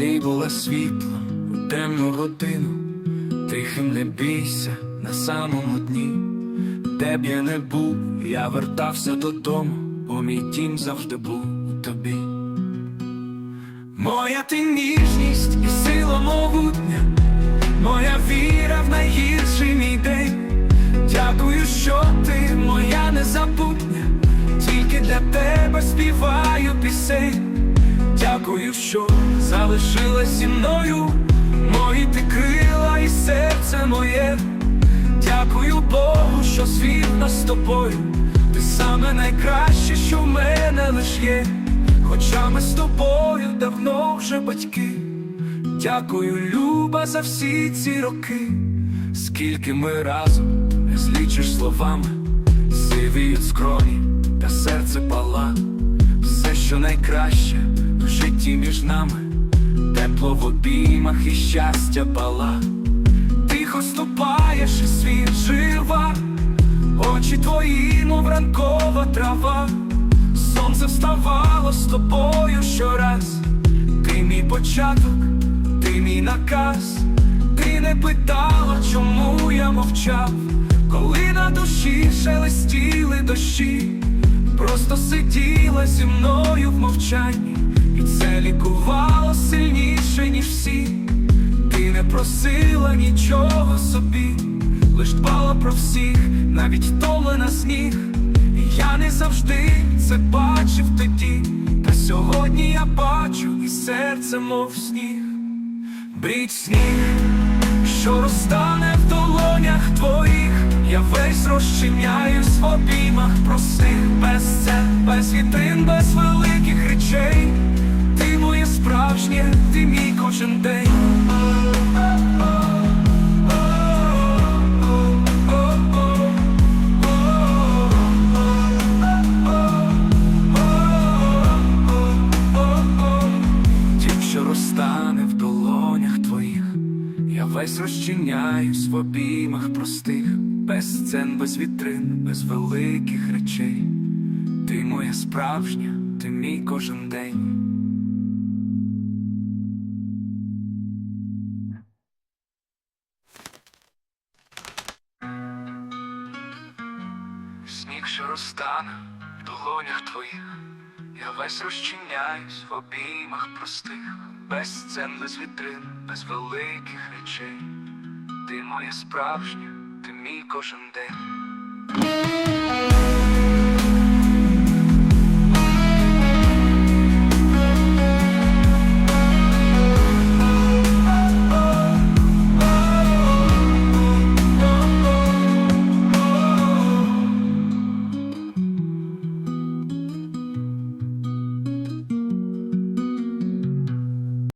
Ти була світлом у темну годину, тихим не бійся на самому дні, де б я не був, я вертався додому, бо мій дім завжди був у тобі. Моя ти ніжність і сила могутня, моя віра в найгірший мій день. Дякую, що ти моя незабутня, тільки для тебе співаю пісень. Дякую, що залишилась мною, мої ти крила і серце моє. Дякую Богу, що звів нас з тобою. Ти саме найкраще, що в мене лиш є. Хоча ми з тобою давно вже батьки. Дякую, Люба, за всі ці роки, скільки ми разом не злічиш словами, сивіють скроні, та серце пала, все, що найкраще в житті між нами, тепло в обіймах і щастя пала. Тихо ступаєш світ жива, очі твої, мов ранкова трава, сонце вставало з тобою щораз, ти мій початок, ти мій наказ, ти не питала, чому я мовчав, коли на душі шелестіли дощі, просто сиділа зі мною в мовчанні, просила нічого собі, лиш дбала про всіх, навіть втомлена сніг. І я не завжди це бачив тоді, та сьогодні я бачу, і серце, мов сніг. Бріть сніг, що розтане в долонях твоїх, я весь розчиняюсь в обіймах простих, без це, без вітрин, без великих речей. Ти моє справжнє, ти мій кожен день. Розчиняюсь в обіймах простих, без сцен, без вітрин, без великих речей. Ти моя справжня, ти мій кожен день. Сніг, що розтане в долонях твоїх, я весь розчиняюсь в обіймах простих, без сцен, без вітрин, без великих речей. Ти моя справжня, ти мій кожен день.